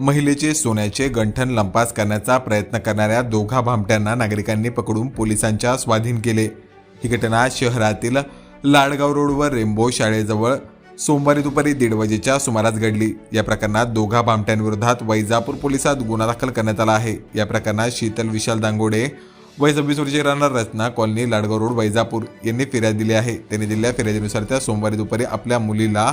महिलेचे सोन्याचे गंठन लंपास करण्याचा प्रयत्न करणाऱ्या दोघा भामट्यांना नागरिकांनी पकडून पोलिसांच्या स्वाधीन केले. ही घटना शहरातील लाडगाव रोडवर रेम्बो शाळेजवळ सोमवारी दुपारी दीड वाजेच्या सुमारास घडली. या प्रकरणात दोघा भामट्यांविरोधात वैजापूर पोलिसात गुन्हा दाखल करण्यात आला आहे. या प्रकरणात शीतल विशाल दांगोडे वय सव्वीस वर्षीय राहणार रचना कॉलनी लाडगाव रोड वैजापूर यांनी फिर्याद दिली आहे. त्यांनी दिलेल्या फिर्यादीनुसार त्या सोमवारी दुपारी आपल्या मुलीला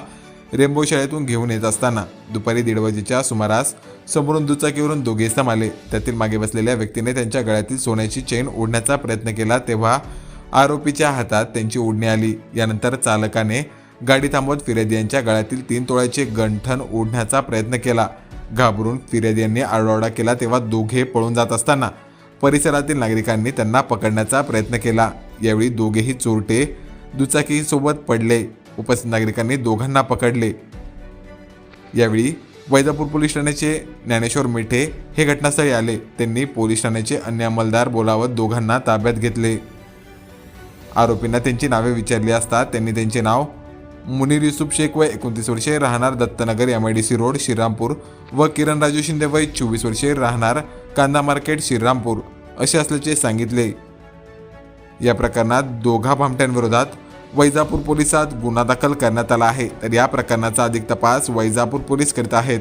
रेम्बो शाळेतून घेऊन येत असताना दुपारी दीड वाजेच्या सुमारास समोरून दुचाकीवरून दोघे आले त्यातील मागे बसलेल्या व्यक्तीने त्यांच्या गळ्यातील सोन्याची चेन ओढण्याचा प्रयत्न केला तेव्हा आरोपीच्या हातात त्यांची ओढणी आली. यानंतर चालकाने गाडी थांबवत फिर्यादी यांच्या गळ्यातील तीन तोळ्याचे गंठन ओढण्याचा प्रयत्न केला. घाबरून फिर्यादी यांनी आरडाओरडा केला तेव्हा दोघे पळून जात असताना परिसरातील नागरिकांनी त्यांना पकडण्याचा प्रयत्न केला. यावेळी दोघेही चोरटे दुचाकीसोबत पडले. उपस्थित नागरिकांनी दोघांना पकडले. यावेळी वैजापूर पोलीस ठाण्याचे ज्ञानेश्वर मिठे हे घटनास्थळी आले. त्यांनी पोलीस ठाण्याचे अन्य अंमलदार बोलावत दोघांना ताब्यात घेतले. आरोपींना त्यांची नावे विचारली असता त्यांनी त्यांचे नाव मुनीर युसुफ शेख वय एकोणतीस वर्षे राहणार Dattanagar M I D C road Shrirampur व किरण राजू शिंदे वय चोवीस वर्षे राहणार कांदा मार्केट श्रीरामपूर असे असल्याचे सांगितले. या प्रकरणात दोघा भामट्यांविरोधात वैजापूर पोलिसात गुन्हा दाखल करण्यात आला आहे. तर या प्रकरणाचा अधिक तपास वैजापूर पोलीस करीत आहेत.